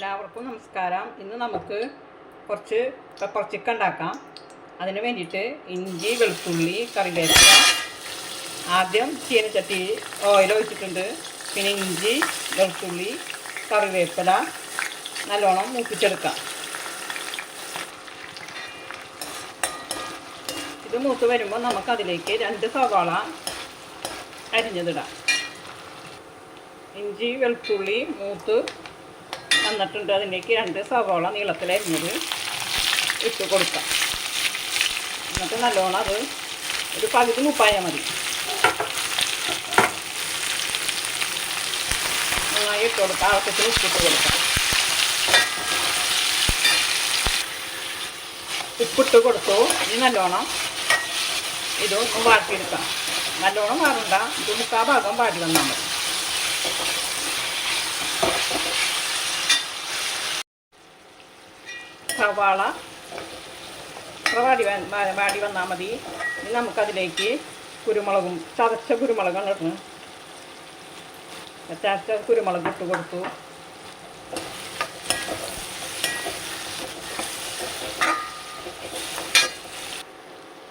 എല്ലാവർക്കും നമസ്കാരം. ഇന്ന് നമുക്ക് കുറച്ച് പെപ്പർ ചിക്കൻ ഉണ്ടാക്കാം. അതിന് വേണ്ടിയിട്ട് ഇഞ്ചി വെളുത്തുള്ളി കറിവേപ്പില ആദ്യം ചീനച്ചട്ടി ഓയിൽ ഒഴിച്ചിട്ടുണ്ട്. പിന്നെ ഇഞ്ചി വെളുത്തുള്ളി കറിവേപ്പില നല്ലോണം മൂപ്പിച്ചെടുക്കാം. ഇത് മൂത്ത് വരുമ്പോൾ നമുക്ക് അതിലേക്ക് രണ്ട് സവാള അരിഞ്ഞതിടാം. ഇഞ്ചി വെളുത്തുള്ളി മൂത്ത് വന്നിട്ടുണ്ട്. അതിലേക്ക് രണ്ട് സവോള നീളത്തിലരിഞ്ഞത് ഇട്ട് കൊടുക്കാം. എന്നിട്ട് നല്ലോണം അത് ഒരു പകുതി മുപ്പായാൽ മതി. നന്നായി ഇട്ട് കൊടുക്കാം. ആവശ്യത്തിന് ഉപ്പിട്ട് കൊടുക്കാം. ഉപ്പിട്ട് കൊടുത്തു. ഇനി നല്ലോണം ഇതൊന്നും വാട്ടിയെടുക്കാം. നല്ലോണം മാറണ്ട ഇത് മുക്കാ ഭാഗം വാടി വന്നാൽ മതി. സവാള. പ്രവാടി വാടി വന്നാൽ മതി. നമുക്കതിലേക്ക് കുരുമുളകും ചതച്ച കുരുമുളകാണ് ഇടണം. ചതച്ച കുരുമുളക് ഇട്ട് കൊടുത്തു.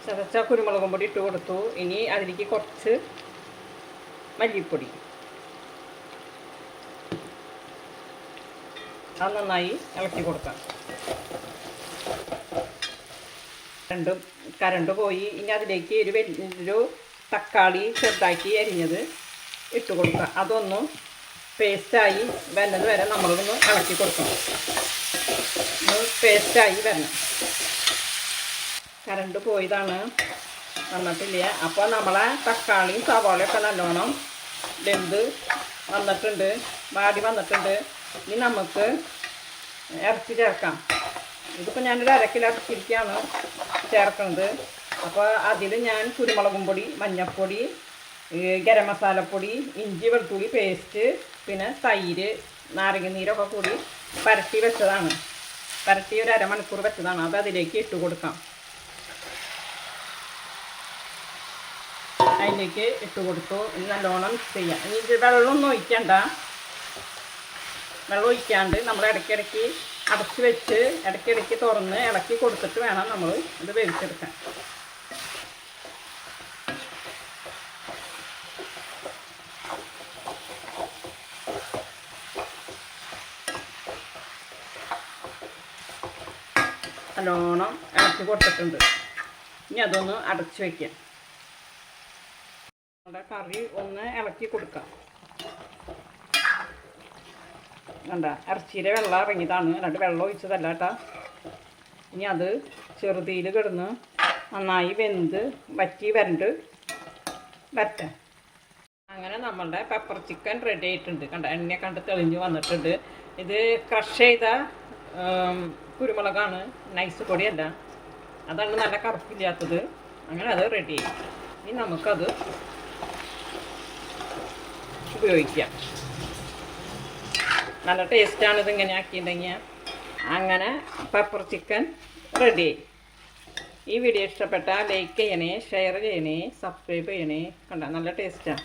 ചതച്ച കുരുമുളകും പൊടി ഇട്ട് കൊടുത്തു. ഇനി അതിലേക്ക് കുറച്ച് മല്ലിപ്പൊടി. അത് നന്നായി ഇളക്കി കൊടുക്കാം. കരണ്ട് കരണ്ട് പോയി. ഇനി അതിലേക്ക് ഒരു വലിയൊരു തക്കാളി ചെറുതാക്കി അരിഞ്ഞത് ഇട്ട് കൊടുക്കുക അതൊന്ന് പേസ്റ്റായി വരുന്നത് വരെ നമ്മളൊന്ന് ഇളക്കി കൊടുക്കണം. പേസ്റ്റായി വരണം. കരണ്ട് പോയതാണ്. വന്നിട്ടില്ല. അപ്പോൾ നമ്മളെ തക്കാളിയും സവാളയൊക്കെ നല്ലോണം വെന്ത് വന്നിട്ടുണ്ട്. വാടി വന്നിട്ടുണ്ട്. ഇനി നമുക്ക് ഇറച്ചി ചേർക്കാം. ഇതിപ്പോൾ ഞാനൊരു അരക്കിലോ കിലോ ഇറച്ചിരിക്കാണ് ചേർക്കുന്നത്. അപ്പോൾ അതിൽ ഞാൻ കുരുമുളകും പൊടി മഞ്ഞൾപ്പൊടി ഗരം മസാലപ്പൊടി ഇഞ്ചി വെളുത്തുള്ളി പേസ്റ്റ് പിന്നെ തൈര് നാരങ്ങ നീരൊക്കെ കൂടി പരട്ടി വെച്ചതാണ്. പരട്ടി ഒരു അരമണിക്കൂർ വെച്ചതാണ്. അത് അതിലേക്ക് ഇട്ട് കൊടുക്കാം. അതിലേക്ക് ഇട്ട് കൊടുത്തു. ഇനി നല്ലോണം ചെയ്യാം. ഇനി വെള്ളമൊന്നും ഒഴിക്കണ്ട. വെള്ളം ഒഴിക്കാണ്ട് നമ്മൾ ഇടയ്ക്കിടയ്ക്ക് അടച്ച് വെച്ച് ഇടയ്ക്കിടയ്ക്ക് തുറന്ന് ഇളക്കി കൊടുത്തിട്ട് വേണം നമ്മൾ ഇത് വേവിച്ചെടുക്കാൻ. നല്ലോണം ഇളക്കി കൊടുത്തിട്ടുണ്ട്. ഇനി അതൊന്ന് അടച്ച് വയ്ക്കാം. നമ്മുടെ കറി ഒന്ന് ഇളക്കി കൊടുക്കാം. കണ്ട ഇറച്ചിയിലെ വെള്ളം ഇറങ്ങിയതാണ്. എന്നിട്ട് വെള്ളം ഒഴിച്ചതല്ല കേട്ടാ. ഇനി അത് ചെറുതീയിൽ കിടന്ന് നന്നായി വെന്ത് വറ്റി വരണ്ട് വരട്ടെ. അങ്ങനെ നമ്മളുടെ പെപ്പർ ചിക്കൻ റെഡി ആയിട്ടുണ്ട്. കണ്ട എണ്ണ കണ്ട് തെളിഞ്ഞു വന്നിട്ടുണ്ട്. ഇത് ക്രഷ് ചെയ്ത കുരുമുളകാണ്. നൈസ് പൊടിയല്ല. അതാണ് നല്ല കറുപ്പില്ലാത്തത്. അങ്ങനെ അത് റെഡി ആയി. ഇനി നമുക്കത് ഉപയോഗിക്കാം. നല്ല ടേസ്റ്റാണ് ഇത് ഇങ്ങനെ ആക്കിയിട്ടുണ്ടെങ്കിൽ. അങ്ങനെ പെപ്പർ ചിക്കൻ റെഡി ഈ വീഡിയോ ഇഷ്ടപ്പെട്ടാൽ ലൈക്ക് ചെയ്യണേ ഷെയർ ചെയ്യണേ സബ്സ്ക്രൈബ് ചെയ്യണേ. കണ്ട? നല്ല ടേസ്റ്റാണ്